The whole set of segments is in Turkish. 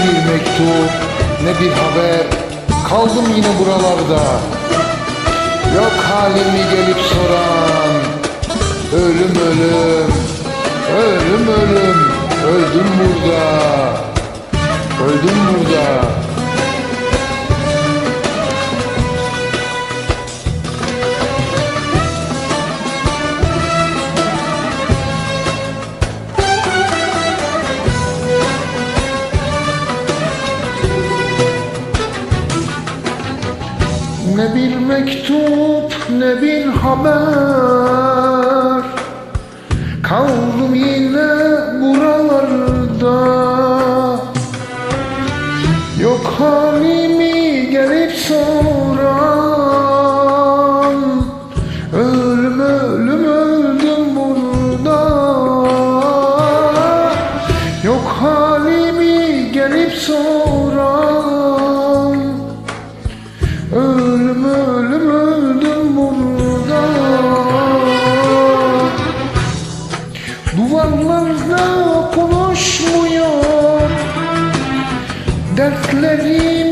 mektup ne bir haber. Kaldım yine buralarda. Yok halimi gelip soran. Ölüm ölüm Ölüm ölüm. Öldüm burada. Öldüm burada Ne bir mektup ne bir haber. Kaldım yine buralarda. Yok halimi Duvarlarda konuşmuyor. Dertlerimi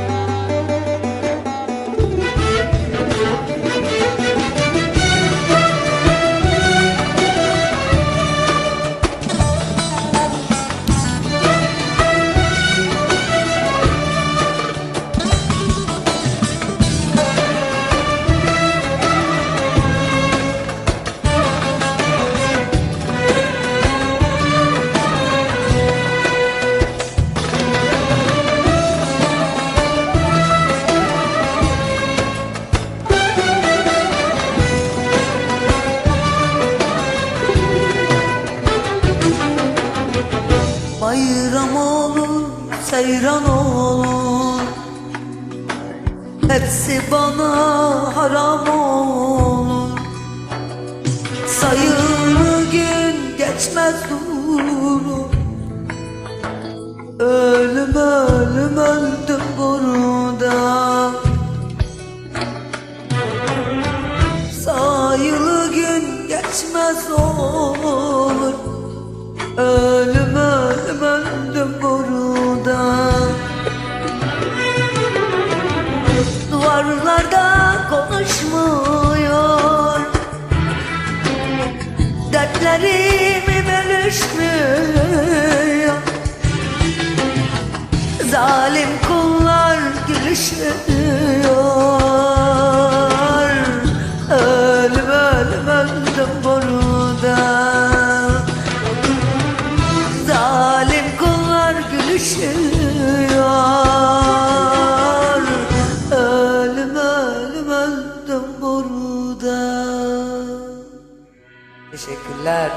seyran olur Hepsi bana haram olur Sayılı gün geçmez durur Ölüm ölüm öldüm burada. Sayılı gün geçmez olur. Ölüm düşmüyor Zalim kullar gülüşüyor. Ölüm ölüm öldüm burada Zalim kullar gülüşüyor. Ölüm ölüm öldüm burada Teşekkürler.